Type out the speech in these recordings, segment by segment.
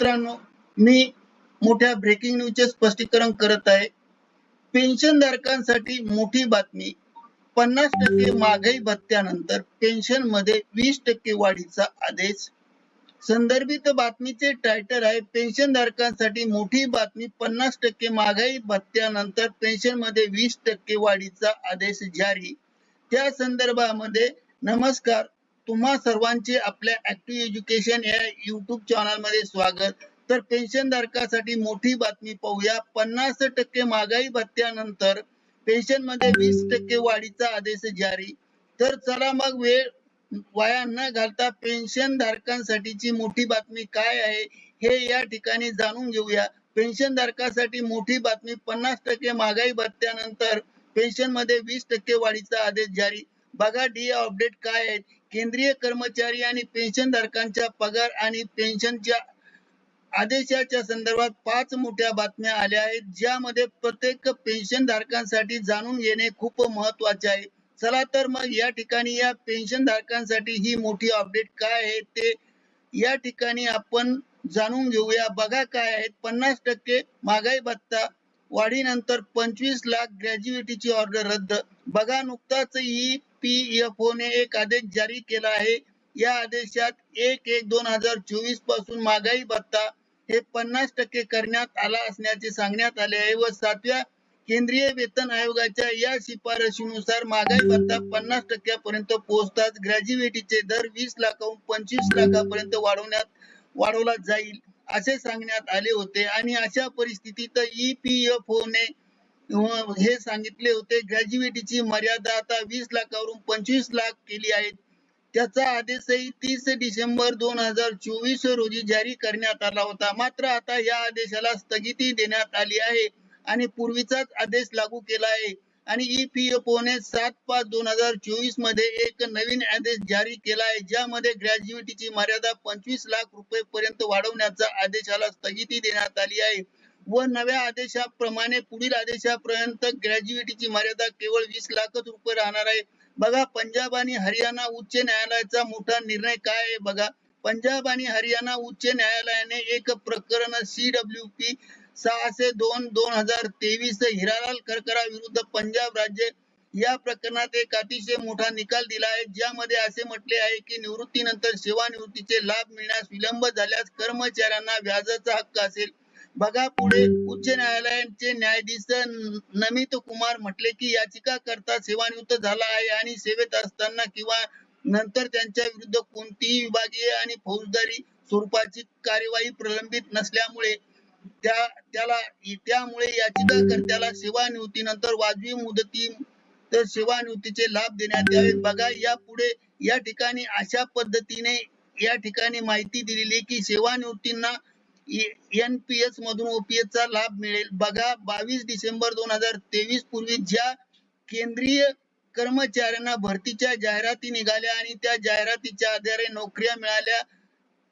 मित्रांनो मी मोठ्या ब्रेकिंग न्यूजचे स्पष्टीकरण करत आहे. पेन्शन धारकांसाठी मोठी बातमी पन्नास टक्के महागाई भत्त्यानंतर पेन्शनमध्ये वीस टक्के वाढीचा आदेश. संदर्भित बातमीचे टायटल आहे पेन्शन धारकांसाठी मोठी बातमी पन्नास टक्के महागाई भत्त्यानंतर पेन्शनमध्ये वीस टक्के वाढीचा आदेश जारी. त्या संदर्भामध्ये नमस्कार तुम्हा सर्वांचे आपल्या ऍक्टिव्ह एज्युकेशन या युट्यूब चॅनलमध्ये स्वागत. तर पेन्शन धारकासाठी मोठी बातमी पाहूया. पन्नास टक्के महागाई भत्त्यानंतर पेन्शनमध्ये वीस टक्के वाढीचा आदेश जारी. तर चला मग वेळ वाया न घालता पेन्शन धारकांसाठीची मोठी बातमी काय आहे हे या ठिकाणी जाणून घेऊया. पेन्शन धारकासाठी मोठी बातमी पन्नास टक्के महागाई भत्त्यानंतर पेन्शनमध्ये वीस टक्के वाढीचा आदेश जारी. बघा डी अपडेट काय आहेत केंद्रीय कर्मचारी आणि पेन्शन धारकांच्या पगार आणि पेन्शनच्या आदेशाच्या संदर्भात पाच मोठ्या बातम्या आल्या आहेत ज्यामध्ये प्रत्येक पेन्शन धारकांसाठी जाणून घेणे खूप महत्त्वाचे आहे. चला तर मग या ठिकाणी या पेन्शन धारकांसाठी ही मोठी अपडेट काय आहे ते या ठिकाणी आपण जाणून घेऊया. बघा काय आहेत पन्नास टक्के महागाई भत्ता वाढीनंतर पंचवीस लाख ग्रॅज्युएटीची ऑर्डर रद्द. बघा नुकताच ही पी एफ ओ ने एक आदेश जारी केला आहे. या आदेशात एक एक दोन हजार चोवीसपासून महागाई भत्ता हे पन्नास टक्के करण्यात आला असल्याचे सांगण्यात आले आहे व सातव्या केंद्रीय वेतन आयोगाच्या या शिफारशीनुसार महागाई भत्ता पन्नास टक्क्यापर्यंत पोहोचताच ग्रॅज्युएटीचे दर वीस लाखाहून पंचवीस लाखापर्यंत वाढवण्यात वाढवला जाईल असे सांगण्यात आले होते. आणि अशा परिस्थितीत ई पी एफ ओ ने हे सांगितले होते ग्रॅज्युएटीची मर्यादा आता वीस लाखावरून पंचवीस लाख केली आहे त्याचा आदेशही तीस डिसेंबर दोन हजार चोवीस रोजी जारी करण्यात आला होता. मात्र आता या आदेशाला स्थगिती देण्यात आली आहे आणि पूर्वीचाच आदेश लागू केला आहे. आणि ई पी एफ ने सात पाच दोन हजार चोवीसमध्ये एक नवीन आदेश जारी केला आहे ज्यामध्ये ग्रॅज्युएटीची मर्यादा पंचवीस लाख रुपये पर्यंत वाढवण्याचा आदेशाला स्थगिती देण्यात आली आहे. व नव्या आदेशाप्रमाणे पुढील आदेशापर्यंत ग्रॅज्युएटीची मर्यादा केवळ वीस लाखच रुपये राहणार आहे. बघा पंजाब आणि हरियाणा उच्च न्यायालयाचा मोठा निर्णय काय आहे बघा. पंजाब आणि हरियाणा उच्च न्यायालयाने एक प्रकरण सी डब्ल्यू पी सहाशे दोन दोन हजार तेवीस हिरालाल करकरा विरुद्ध पंजाब राज्य या प्रकरणात एक अतिशय मोठा निकाल दिला आहे. ज्यामध्ये असे म्हटले आहे की निवृत्तीनंतर सेवानिवृत्तीचे लाभ मिळण्यास विलंब झाल्यास कर्मचाऱ्यांना व्याजाचा हक्क असेल. बघा पुढे उच्च न्यायालयाचे न्यायाधीश नमित कुमार म्हटले की याचिका करता सेवानिवृत्त झाला आहे आणि सेवेत असताना किंवा नंतर त्यांच्या विरुद्ध कोणतीही विभागीय आणि फौजदारी स्वरूपाची कार्यवाही प्रलंबित नसल्यामुळे त्या त्याला त्यामुळे याचिकाकर्त्याला सेवानिवृत्तीनंतर वाजवी मुदती तर सेवानिवृत्तीचे लाभ देण्यात यावे बघा या पुढे या ठिकाणी अशा पद्धतीने या ठिकाणी माहिती दिलेली की सेवानिवृत्तींना एनपीएस मधून ओपीएस चा लाभ मिळेल. बघा बावीस डिसेंबर दोन हजार तेवीस पूर्वी ज्या केंद्रीय कर्मचाऱ्यांना भरतीच्या जाहिराती निघाल्या आणि त्या जाहिरातीच्या आधारे नोकऱ्या मिळाल्या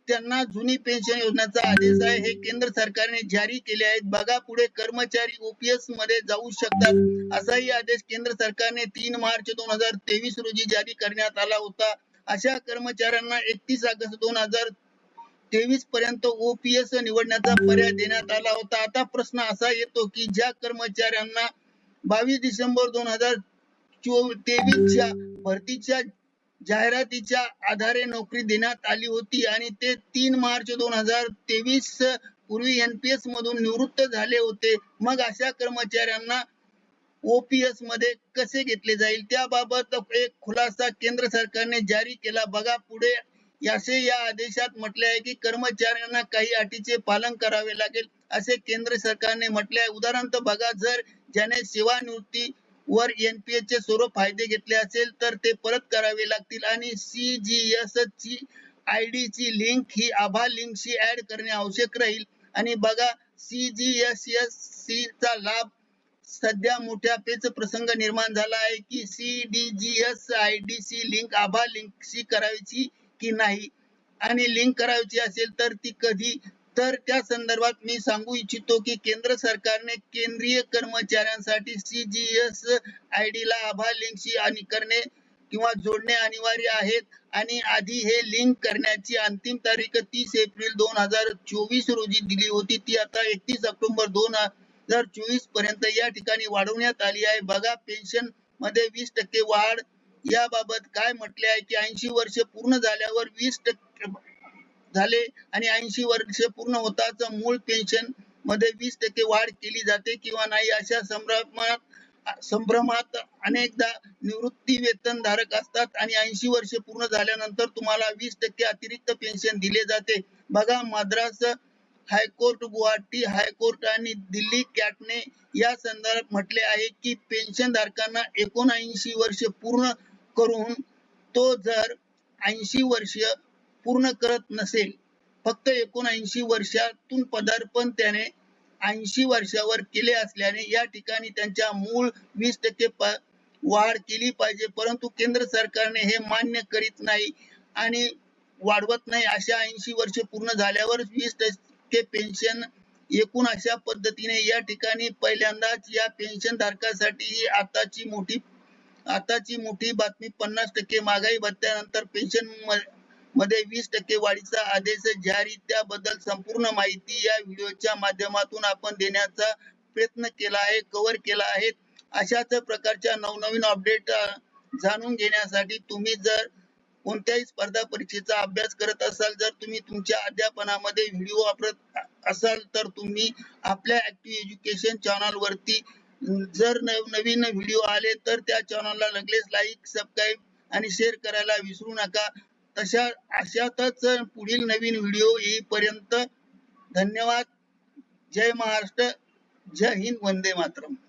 त्यांना जुनी पेन्शन योजनेचा आदेश आहे. हे केंद्र सरकारने जारी केले आहेत. बघा पुढे कर्मचारी ओपीएसमध्ये जाऊ शकतात असाही आदेश केंद्र सरकारने तीन मार्च दोन हजार तेवीस रोजी जारी करण्यात आला होता. अशा कर्मचाऱ्यांना एकतीस ऑगस्ट दोन हजार तेवीस पर्यंत ओपीएस निवडण्याचा पर्याय देण्यात आला होता. आता प्रश्न असा येतो की ज्या कर्मचाऱ्यांना बावीस डिसेंबर दोन हजार तेवीसच्या भरतीच्या जाहिरातीच्या आधारे नोकरी देण्यात आली होती आणि ते तीन मार्च दोन हजार तेवीस पूर्वी एनपीएस मधून निवृत्त झाले होते. मग अशा कर्मचाऱ्यांना ओपीएसमध्ये कसे घेतले जाईल? त्याबाबत एक खुलासा केंद्र सरकारने जारी केला. बघा पुढे असे या आदेशात म्हटले आहे की कर्मचाऱ्यांना काही अटीचे पालन करावे लागेल असे केंद्र सरकारने म्हटले आहे. उदाहरणार्थ बघा जर ज्याने सेवानिवृत्ती वर एनपीएस चे सर्व फायदे घेतले असेल तर ते परत करावे लागतील आणि सी जी एस ची आय डी ची लिंक ही आभार लिंकशी ऍड करणे आवश्यक राहील. आणि बघा C G S S C चा लाभ सध्या मोठ्या पेच प्रसंग निर्माण झाला आहे की C D G S I D C link Aadhaar लिंकशी करायची की नाही? आणि लिंक करायची असेल तर ती कधी? तर त्या संदर्भात मी सांगू इच्छितो की केंद्र सरकारने केंद्रीय कर्मचाऱ्यांसाठी C G S I D ला आभार लिंकशी आणि करणे किंवा जोडणे अनिवार्य आहेत. आणि आधी हे लिंक करण्याची अंतिम तारीख तीस एप्रिल दोन हजार चोवीस रोजी दिली होती. ती आता एकतीस ऑक्टोबर दोन हजार चोवीसपर्यंत या ठिकाणी वाढवण्यात आली आहे. बघा पेन्शनमध्ये वीस टक्के वाढ याबाबत काय म्हटले आहे की ऐंशी वर्ष पूर्ण झाल्यावर वीस टक्के झाले आणि ऐंशी वर्ष पूर्ण होताच मूळ पेन्शनमध्ये वीस टक्के वाढ केली जाते किंवा नाही अशा संभ्रमात संभ्रमात अनेकदा निवृत्ती वेतन धारक असतात आणि ऐंशी वर्ष पूर्ण झाल्यानंतर तुम्हाला वीस टक्के अतिरिक्त पेन्शन दिले जाते. बघा मद्रास हायकोर्ट गुवाहाटी हायकोर्ट आणि दिल्ली कॅटने या संदर्भात म्हटले आहे की पेन्शन धारकांना एकोणऐंशी वर्ष पूर्ण करून तो जर ऐंशी वर्ष पूर्ण करत नसेल फक्त एकोणऐंशी वर्षातून पदार्पण त्याने ऐंशी वर्षावर केले असल्याने या ठिकाणी त्यांच्या मूळ वीस टक्के वाढ केली पाहिजे. परंतु केंद्र सरकारने हे मान्य करीत नाही आणि वाढवत नाही अशा ऐंशी वर्ष पूर्ण झाल्यावर वीस टक्के पेन्शन एकूण अशा पद्धतीने या ठिकाणी पहिल्यांदाच या पेन्शन धारकासाठी ही आताची मोठी आताची मोठी बातमी पन्नास टक्के महागाई भत्त्यानंतर पेन्शनमध्ये वीस टक्के वाढीचा आदेश जारी. त्याबद्दल संपूर्ण माहिती या व्हिडिओच्या माध्यमातून आपण देण्याचा प्रयत्न केला आहे कव्हर केला आहे. अशाच प्रकारच्या नवनवीन अपडेट जाणून घेण्यासाठी तुम्ही जर कोणत्याही स्पर्धा परीक्षेचा अभ्यास करत असाल जर तुम्ही तुमच्या अध्यापनामध्ये व्हिडिओ वापरत असाल तर तुम्ही आपल्या ऍक्टिव्ह एज्युकेशन चॅनल वरती जर नवीन व्हिडिओ आले तर त्या चॅनलला लगेच लाईक सबस्क्राईब आणि शेअर करायला विसरू नका. तशा अशातच पुढील नवीन व्हिडिओ येईपर्यंत धन्यवाद. जय महाराष्ट्र. जय हिंद. वंदे मातरम.